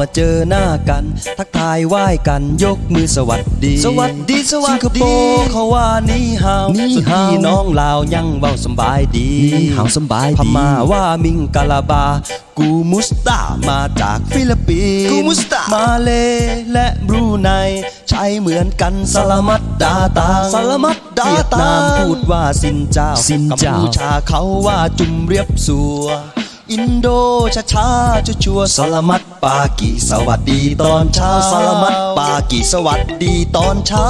มาเจอหน้ากัน ทักทายไหว้กันยกมือสวัสดี สวัสดีสวัสดีสิงคโปร์เขาว่านี่ฮาวนี่ส่วนฮาวพี่น้องลาวยังเว้าสำบายดีนี่ฮาวสำบายดีพม่าว่ามิงกาลาบา กูมุสตามาจากฟิลิปปินส์กูมุสตามาเลและบรูไนใช้เหมือนกันสลามัดดาตาสลามัดดาตาเวียดนามพูดว่าสินเจ้าสินเจ้ากัมพูชาเขาว่าจุมเรียบสัว อินโดชาชาชัวชัวสลามัดปากีสวัสดีตอนเช้าสลามัดปากีสวัสดีตอนเช้า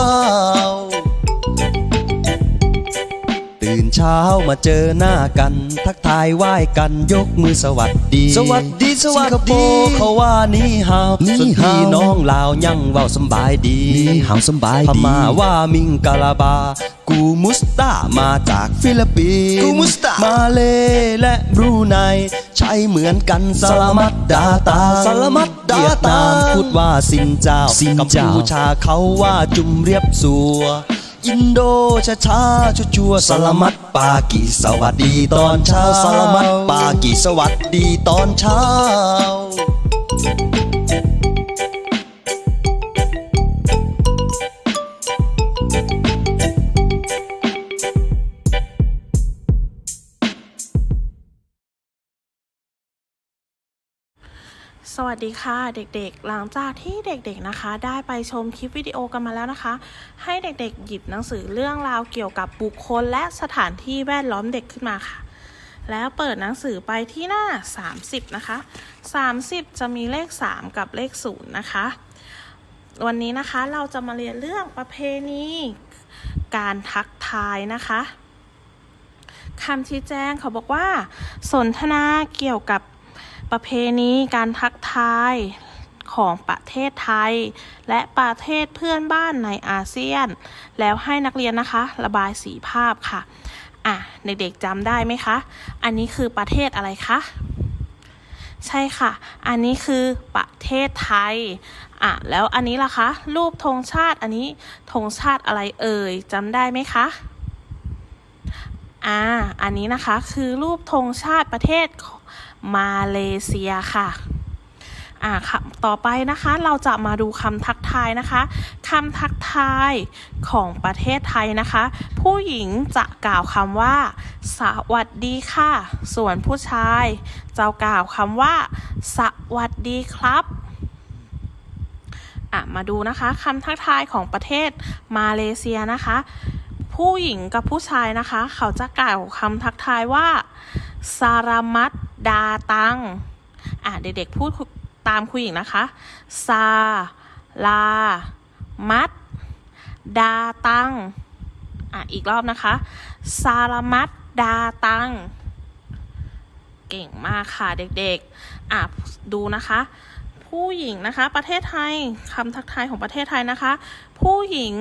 ตื่นเช้ามาเจอหน้ากัน ทักทายไหว้กันยกมือสวัสดี สวัสดีสวัสดีสิงคโปร์เขาว่านี่ฮาวนี่ส่วนพี่ฮาวน้องลาวยังเว้าสำบายดีนี่ฮาวสำบายพดีม่าว่ามิงกาลาบา กูมุสตามาจากฟิลิปปินส์กูมุสตามาเลและบรูไนใช้เหมือนกันสลามัดดาตาสลามัดดาตาเวียดนามพูดว่าสินเจ้าสินกัมเจ้าพูชาเขาว่าจุมเรียบสัว อินโดช้าช้าชัวชัวสลามัดปากีสวัสดีตอนเช้าสลามัดปากีสวัสดีตอนเช้า สวัสดีค่ะเด็กๆ หลังจากที่เด็กๆนะคะ ได้ไปชมคลิปวิดีโอกันมาแล้วนะคะ ให้เด็กๆ หยิบหนังสือเรื่องราวเกี่ยวกับบุคคลและสถานที่แวดล้อมเด็กขึ้นมาค่ะ แล้วเปิดหนังสือไปที่หน้า 30 นะคะ 30 จะมีเลข 3 กับเลข 0 นะคะ วันนี้นะคะเราจะมาเรียนเรื่องประเพณี การทักทายนะคะคำชี้แจงเขาบอกว่า สนทนาเกี่ยวกับ ประเพณีการทักทายของประเทศไทย และประเทศเพื่อนบ้านในอาเซียน แล้วให้นักเรียนนะคะ ระบายสีภาพค่ะ อะ เด็กๆจำได้ไหมคะ อันนี้คือประเทศอะไรคะใช่ค่ะ อันนี้คือประเทศไทย อะ แล้วอันนี้ล่ะคะ รูปธงชาติ อันนี้ธงชาติอะไรเอ่ยจำได้ไหมคะ อ่า อันนี้นะคะคือรูปธงชาติประเทศ มาเลเซียค่ะอ่าต่อไปนะคะเราจะมาดูคำทักทายนะคะคำทักทายของประเทศไทยนะคะ ผู้หญิงจะกล่าวคำว่า สวัสดีค่ะ ส่วนผู้ชายจะกล่าวคำว่า สวัสดีครับอะมาดูนะคะคำทักทายของประเทศมาเลเซียนะคะ ผู้หญิงกับผู้ชายนะคะ เขาจะกล่าวคำทักทายว่าสารมัด ดาตัง อะเด็กๆพูดตามคุยหญิงนะคะ ซา ลา มัด ดาตัง อะอีกรอบนะคะ ซารมัดดาตัง เก่งมากค่ะเด็กๆ อะดูนะคะ ผู้หญิงนะคะ ประเทศไทยคำทักทายของประเทศไทยนะคะ ผู้หญิง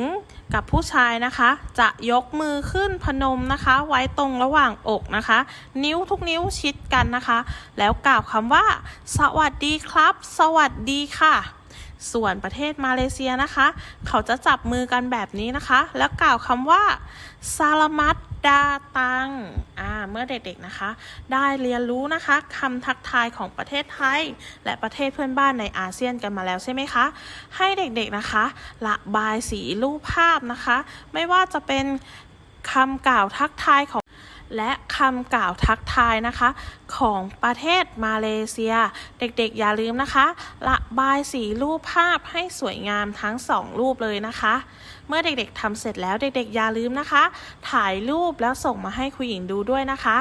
กับผู้ชายนะคะ จะยกมือขึ้นพนมนะคะ ไว้ตรงระหว่างอกนะคะ นิ้วทุกนิ้วชิดกันนะคะ แล้วกล่าวคำว่า สวัสดีครับ สวัสดีค่ะส่วนประเทศมาเลเซียนะคะ เขาจะจับมือกันแบบนี้นะคะ แล้วกล่าวคำว่าซาลามัด ดาตังอ่าเมื่อเด็กๆนะคะ ได้เรียนรู้นะคะคำทักทายของประเทศไทย และประเทศเพื่อนบ้านในอาเซียนกันมาแล้วใช่ไหมคะ ให้เด็กๆนะคะระบายสีรูปภาพนะคะ ไม่ว่าจะเป็นคำกล่าวทักทายของ และคำกล่าวทักทายนะคะ ของประเทศมาเลเซีย เด็กๆอย่าลืมนะคะ ระบายสีรูปภาพให้สวยงามทั้งสองรูปเลยนะคะ เมื่อเด็กๆทำเสร็จแล้วเด็กๆอย่าลืมนะคะ ถ่ายรูปแล้วส่งมาให้ครูหญิงดูด้วยนะคะ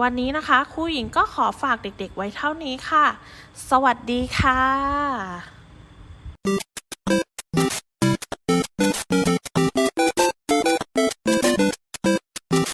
วันนี้นะคะครูหญิงก็ขอฝากเด็กๆไว้เท่านี้ค่ะ สวัสดีค่ะ